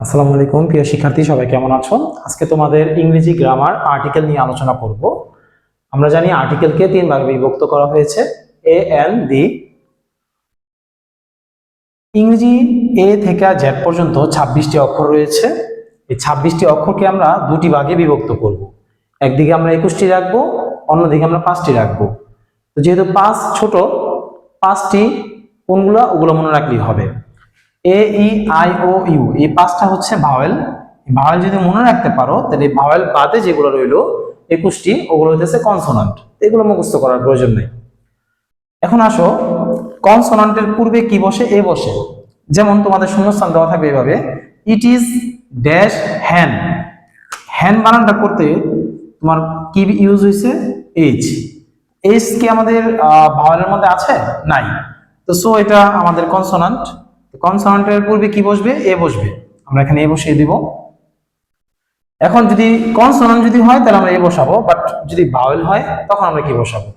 আসসালামু আলাইকুম, প্রিয় শিক্ষার্থী, সবাই কেমন আছো? আজকে তোমাদের ইংরেজি গ্রামার আর্টিকেল নিয়ে আলোচনা করব। আমরা জানি আর্টিকেলকে তিন ভাগে বিভক্ত করা হয়েছে এ এন দি ইংরেজি এ থেকে জেড পর্যন্ত ছাব্বিশটি অক্ষর রয়েছে। এই ছাব্বিশটি অক্ষরকে আমরা দুটি ভাগে বিভক্ত করব। একদিকে আমরা একুশটি রাখব, অন্যদিকে আমরা পাঁচটি রাখব। তো যেহেতু পাঁচ ছোট, পাঁচটি কোনগুলো, ওগুলো মনে রাখলেই হবে। এ ই আই ও ইউ এই পাঁচটা হচ্ছে ভাওয়েল ভাওয়েল যদি মনে রাখতে পারো, তাহলে ভাওয়েল বাদে যেগুলো রইল, একুশটি, ওগুলো হইতেছে কনসোনান্ট এগুলো মুখস্থ করার প্রয়োজন নেই। এখন আসো কনসোনান্টের পূর্বে কি বসে? এ বসে। যেমন তোমাদের শূন্যস্থান দেওয়া থাকবে এভাবে ইট ইজ ড্যাশ হ্যান হ্যান বানানটা করতে তোমার কি ইউজ হয়েছে এইচ এইচ কি আমাদের ভাওয়ালের মধ্যে আছে? নাই। তো সো এটা আমাদের কনসোনান্ট কনসোনান্টের পূর্বে কি বসবে? এ বসবে। আমরা এখানে এ বসিয়ে দিব। এখন যদি কনসোনান্ট যদি হয়, তাহলে আমরা এ বসাবো। বাট যদি ভাওয়েল হয়, তখন আমরা কি বসাবো?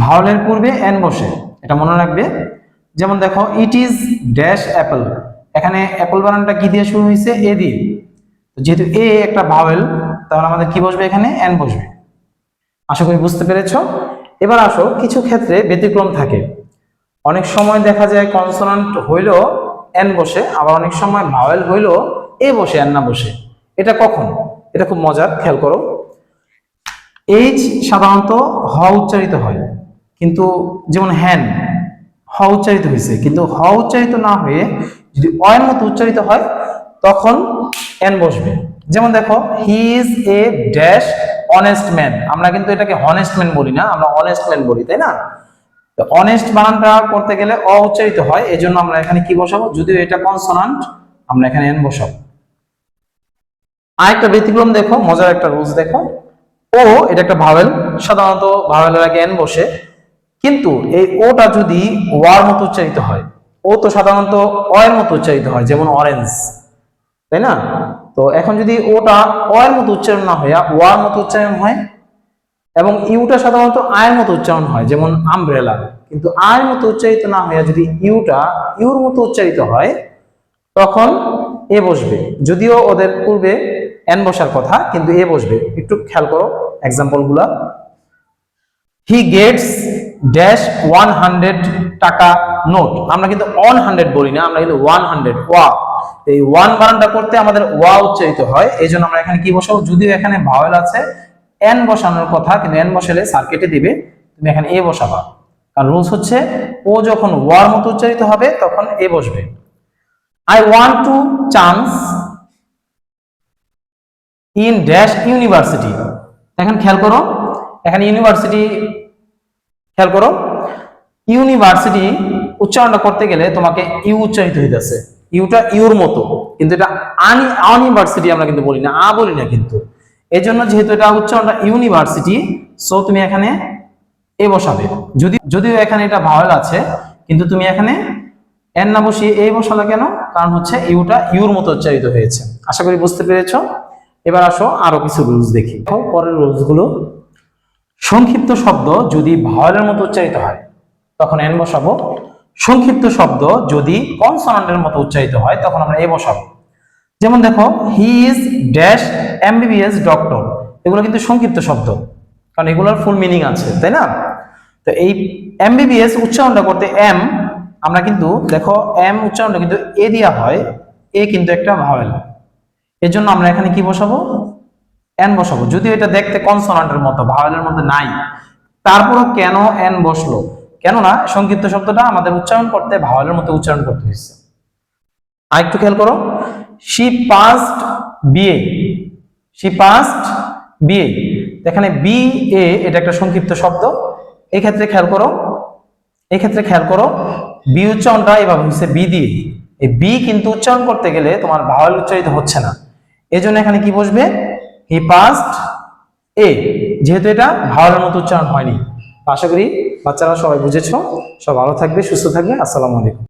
ভাওয়েলের পূর্বে এন বসে। এটা মনে রাখবে। যেমন দেখো ইট ইজ ড্যাশ অ্যাপল এখানে অ্যাপল বানানটা কি দিয়ে শুরু হয়েছে? এ দিয়ে। যেহেতু এ একটা ভাওয়েল তাহলে আমাদের কি বসবে এখানে? এন বসবে। আশা করি বুঝতে পেরেছ। এবার আসো, কিছু ক্ষেত্রে ব্যতিক্রম থাকে। অনেক সময় দেখা যায় কনসোনান্ট হইলেও এন বসে, আবার অনেক সময় ভাওয়েল হইলেও এ বসে এন না বসে। এটা কখন? এটা খুব মজার, খেয়াল করো। এইচ সাধারণত হ উচ্চারিত হয়, কিন্তু যেমন হ্যান হ উচ্চারিত হয়েছে কিন্তু হ উচ্চারিত না হয়ে যদি অয়ের মতো উচ্চারিত হয়, তখন এন বসবে। যেমন দেখো he is a dash honest man আমরা কিন্তু এটাকে হনেস্ট ম্যান বলি না, আমরা অনেস্ট ম্যান বলি, তাই না? তো অনেস্ট বানানটা করতে গেলে অ উচ্চারিত হয় এই জন্য আমরা এখানে কি বসাবো? যদিও এটা কনসোনান্ট আমরা এখানে এন বসাবো। আরেকটা ব্যতিক্রম দেখো, মজার একটা রুলস দেখো। ও এটা একটা ভাওয়েল সাধারণত ভাওয়েলের আগে এন বসে। কিন্তু এই ওটা যদি ওয়ার মতো উচ্চারিত হয় ও তো সাধারণত অ এর মতো উচ্চারিত হয়, যেমন অরেঞ্জ তাই না? তো এখন যদি ওটা অ এর মতো উচ্চারণ না হয়ে ওয়ার মতো উচ্চারণ হয় এবং ইউটা সাধারণত আয়ের মতো উচ্চারণ হয়, যেমন আমব্রেলা কিন্তু আয়ের মতো উচ্চারিত না হয়ে যদি ইউটা ইউর মতো উচ্চারিত হয়, তখন এ বসবে। যদিও ওদের পূর্বে এন বসার কথা, কিন্তু এ বসবে। একটু খেয়াল করো এক্সাম্পলগুলা he gets dash one hundred টাকা নোট আমরা কিন্তু অন হান্ড্রেড বলি না, আমরা কিন্তু ওয়ান হান্ড্রেড ওয়া। এই ওয়ান বানানটা করতে আমাদের ওয়া উচ্চারিত হয়, এই জন্য আমরা এখানে কি বসাবো? যদিও এখানে ভাওয়েল আছে এন বসানোর কথা, কিন্তু এন বসালে স্যার কেটে দিবে, তুমি এখানে এ বসাবা। কারণ রুলস হচ্ছে ও যখন ওয়ার মতো উচ্চারিত হবে, তখন এ বসবে। I want to chance in dash university এখন খেয়াল করো, এখানে ইউনিভার্সিটি খেয়াল করো ইউনিভার্সিটি উচ্চারণটা করতে গেলে তোমাকে ইউ উচ্চারিত হইতেছে। ইউটা ইউর মতো, কিন্তু এটা আনি ইউনিভার্সিটি আমরা কিন্তু বলি না, আ বলি না কিন্তু। এই জন্য যেহেতু এটা উচ্চারণটা ইউনিভার্সিটি সো তুমি এখানে এ বসাবে। যদি, যদিও এখানে এটা ভাওয়েল আছে, কিন্তু তুমি এখানে এন না বসিয়ে এ বসালে কেন? কারণ হচ্ছে ইউটা ইউর মতো উচ্চারিত হয়েছে। আশা করি বুঝতে পেরেছ? এবার আসো আরও কিছু রুলস দেখি। পরের রুলসগুলো। সংক্ষিপ্ত শব্দ যদি ভাওয়েলের মতো উচ্চারিত হয়, তখন এন বসাবো। সংক্ষিপ্ত শব্দ যদি কনসোনান্টের মতো উচ্চারিত হয়, তখন আমরা এ বসাবো। যেমন দেখো he is dash MBBS doctor এগুলো কিন্তু সংক্ষিপ্ত শব্দ, কারণ এগুলোর ফুল মিনিং আছে, তাই না? তো এই এমবিবিএস উচ্চারণটা করতে এম আমরা কিন্তু, দেখো এম উচ্চারণটা কিন্তু এ দিয়া হয় এ কিন্তু একটা ভাওয়েল এর জন্য আমরা এখানে কি বসাবো? এন বসাবো। যদিও এটা দেখতে কনসোনান্টের মতো ভাওয়েলের মধ্যে নাই। তারপরও কেন এন বসল? কেননা, সংক্ষিপ্ত শব্দটা আমাদের উচ্চারণ করতে ভাওয়েলের মতো উচ্চারণ করতে হয়েছে। আরেকটু খেয়াল করো she passed BA she passed BA এখানে বি এ এটা একটা সংক্ষিপ্ত শব্দ। এই ক্ষেত্রে খেয়াল করো এই ক্ষেত্রে খেয়াল করো বি উচ্চারণটা এভাবে হচ্ছে বি দিয়ে। এই বি কিন্তু উচ্চারণ করতে গেলে তোমার ভাওয়াল উচ্চারিত হচ্ছে না। এজন্য এখানে কি বসবে? হি পাস্ট এ যেহেতু এটা ভাওয়ালের মতো উচ্চারণ হয়নি। আশা করি বাচ্চারা সবাই বুঝেছ। সব ভালো থাকবে, সুস্থ থাকবে। আসসালামু আলাইকুম।